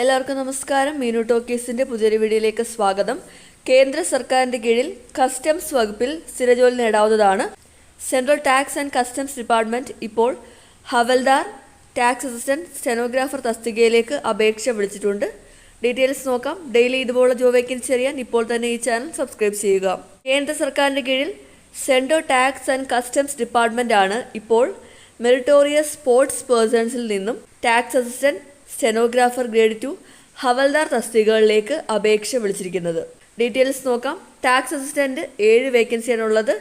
എല്ലാവർക്കും നമസ്കാരം. മീനു ടോക്കീസിന്റെ പുതിയൊരു വീഡിയോയിലേക്ക് സ്വാഗതം. കേന്ദ്ര സർക്കാരിന്റെ കീഴിൽ കസ്റ്റംസ് വകുപ്പിൽ സ്ഥിരജോലി നേടാവുന്നതാണ്. Central tax and customs department ഇപ്പോൾ ഹവൽദാർ ടാക്സ് അസിസ്റ്റന്റ് സ്റ്റെനോഗ്രാഫർ തസ്തികയിലേക്ക് അപേക്ഷ വിളിച്ചിട്ടുണ്ട്. ഡീറ്റെയിൽസ് നോക്കാം. ഡെയിലി ഇതുപോലുള്ള ജോബ് വേക്കൻസി അറിയാൻ ഇപ്പോൾ തന്നെ ഈ ചാനൽ സബ്സ്ക്രൈബ് ചെയ്യുക. കേന്ദ്ര സർക്കാരിന്റെ കീഴിൽ central tax and customs department ആണ് ഇപ്പോൾ മെറിറ്റോറിയസ് സ്പോർട്സ് പേഴ്സൺസിൽ നിന്നും tax assistant stenographer grade two havildar തസ്തികകളിലേക്ക് അപേക്ഷ വിളിച്ചിരിക്കുന്നത്. ഡീറ്റെയിൽസ് നോക്കാം. ടാക്സ് അസിസ്റ്റന്റ് ഏഴ് വേക്കൻസിയാണുള്ളത്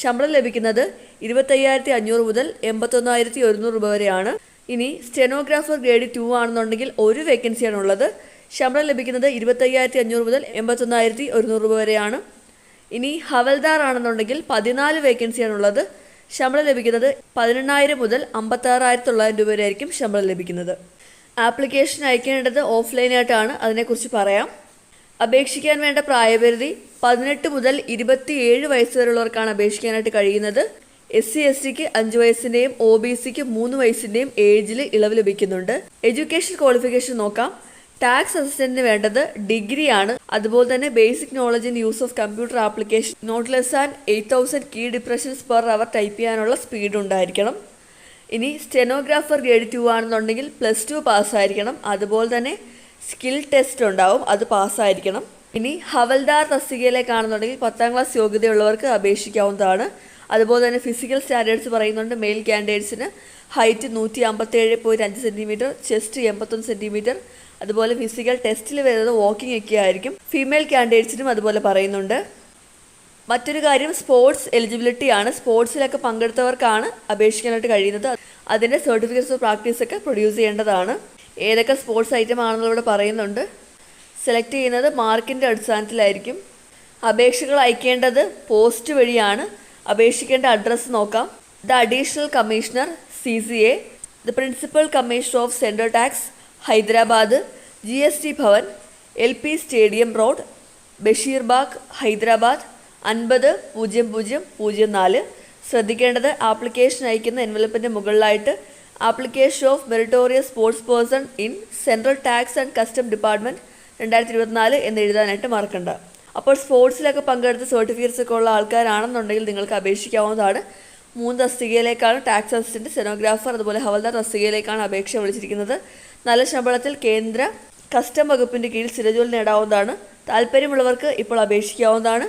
ശമ്പളം ലഭിക്കുന്നത് ഇരുപത്തയ്യായിരത്തി അഞ്ഞൂറ് മുതൽ എൺപത്തൊന്നായിരത്തി ഒരുന്നൂറ് രൂപ വരെയാണ്. ഇനി സ്റ്റെനോഗ്രാഫർ ഗ്രേഡ് ടു ആണെന്നുണ്ടെങ്കിൽ ഒരു വേക്കൻസിയാണ് ഉള്ളത് ശമ്പളം ലഭിക്കുന്നത് ഇരുപത്തയ്യായിരത്തി അഞ്ഞൂറ് മുതൽ എൺപത്തൊന്നായിരത്തി ഒരുന്നൂറ് രൂപ വരെയാണ്. ഇനി ഹവൽദാർ ആണെന്നുണ്ടെങ്കിൽ പതിനാല് വേക്കൻസിയാണ് ഉള്ളത് ശമ്പളം ലഭിക്കുന്നത് പതിനെണ്ണായിരം മുതൽ അമ്പത്താറായിരത്തി തൊള്ളായിരം രൂപ വരെയായിരിക്കും ശമ്പളം ലഭിക്കുന്നത്. ആപ്ലിക്കേഷൻ അയക്കേണ്ടത് ഓഫ്ലൈനായിട്ടാണ്. അതിനെക്കുറിച്ച് പറയാം. അപേക്ഷിക്കാൻ വേണ്ട പ്രായപരിധി പതിനെട്ട് മുതൽ ഇരുപത്തിയേഴ് വയസ്സ് വരെയുള്ളവർക്കാണ് അപേക്ഷിക്കാനായിട്ട് കഴിയുന്നത്. എസ് സി എസ് ടിക്ക് അഞ്ച് വയസ്സിന്റെയും ഒ ബി സിക്ക് മൂന്ന് വയസ്സിന്റെയും ഏജിൽ ഇളവ് ലഭിക്കുന്നുണ്ട്. എഡ്യൂക്കേഷൻ ക്വാളിഫിക്കേഷൻ നോക്കാം. ടാക്സ് അസിസ്റ്റന്റിന് വേണ്ടത് ഡിഗ്രിയാണ്. അതുപോലെ തന്നെ basic knowledge in use of computer application. Not less and eight thousand key depressions per hour type ചെയ്യാനുള്ള സ്പീഡ് ഉണ്ടായിരിക്കണം. ഇനി സ്റ്റെനോഗ്രാഫർ ഗ്രേഡ് ടു ആണെന്നുണ്ടെങ്കിൽ പ്ലസ് ടു പാസ്സായിരിക്കണം. അതുപോലെ തന്നെ സ്കിൽ ടെസ്റ്റ് ഉണ്ടാവും അത് പാസ്സായിരിക്കണം. ഇനി ഹവൽദാർ തസ്തികയിലേക്കാണെന്നുണ്ടെങ്കിൽ പത്താം ക്ലാസ് യോഗ്യതയുള്ളവർക്ക് അപേക്ഷിക്കാവുന്നതാണ്. അതുപോലെ തന്നെ ഫിസിക്കൽ സ്റ്റാൻഡേർഡ്സ് പറയുന്നുണ്ട്. മെയിൽ കാൻഡിഡേറ്റ്സിന് ഹൈറ്റ് നൂറ്റി അമ്പത്തേഴ് പോയിന്റ് അഞ്ച് സെന്റിമീറ്റർ ചെസ്റ്റ് എൺപത്തൊന്ന് സെന്റിമീറ്റർ അതുപോലെ ഫിസിക്കൽ ടെസ്റ്റിൽ വരുന്നത് വാക്കിംഗ് ഒക്കെ ആയിരിക്കും. ഫീമെയിൽ കാൻഡിഡേറ്റ്സിനും അതുപോലെ പറയുന്നുണ്ട്. മറ്റൊരു കാര്യം സ്പോർട്സ് എലിജിബിലിറ്റിയാണ് സ്പോർട്സിലൊക്കെ പങ്കെടുത്തവർക്കാണ് അപേക്ഷിക്കാനായിട്ട് കഴിയുന്നത്. അതിന്റെ സർട്ടിഫിക്കറ്റ്സ് ഓഫ് പ്രാക്ടീസ് ഒക്കെ പ്രൊഡ്യൂസ് ചെയ്യേണ്ടതാണ്. ഏതൊക്കെ സ്പോർട്സ് ഐറ്റം ആണെന്ന് ഇവിടെ പറയുന്നുണ്ട്. സെലക്ട് ചെയ്യുന്നത് മാർക്കിന്റെ അടിസ്ഥാനത്തിലായിരിക്കും. അപേക്ഷകൾ അയക്കേണ്ടത് പോസ്റ്റ് വഴിയാണ്. അപേക്ഷിക്കേണ്ട അഡ്രസ്സ് നോക്കാം. The additional commissioner C C A the principal commissioner of central tax Hyderabad. G S T Bhavan L P stadium road Basheerbagh Hyderabad. അൻപത് പൂജ്യം പൂജ്യം പൂജ്യം നാല്. ശ്രദ്ധിക്കേണ്ടത് ആപ്ലിക്കേഷൻ അയക്കുന്ന എൻവലപ്പിന്റെ മുകളിലായിട്ട് application of meritorious sports person in central tax and custom department രണ്ടായിരത്തി ഇരുപത്തിനാല് എന്ന് എഴുതാനായിട്ട് മറക്കണ്ട അപ്പോൾ സ്പോർട്സിലൊക്കെ പങ്കെടുത്ത് സർട്ടിഫിക്കറ്റ്സ് ഒക്കെ ഉള്ള ആൾക്കാരാണെന്നുണ്ടെങ്കിൽ നിങ്ങൾക്ക് അപേക്ഷിക്കാവുന്നതാണ്. മൂന്ന് തസ്തികയിലേക്കാണ് ടാക്സ് അസിസ്റ്റന്റ് സെനോഗ്രാഫർ അതുപോലെ ഹവൽദാർ തസ്തികയിലേക്കാണ് അപേക്ഷ വിളിച്ചിരിക്കുന്നത്. നല്ല ശമ്പളത്തിൽ കേന്ദ്ര കസ്റ്റം വകുപ്പിന്റെ കീഴിൽ സ്ഥിരജോലി നേടാവുന്നതാണ്. താല്പര്യമുള്ളവർക്ക് ഇപ്പോൾ അപേക്ഷിക്കാവുന്നതാണ്.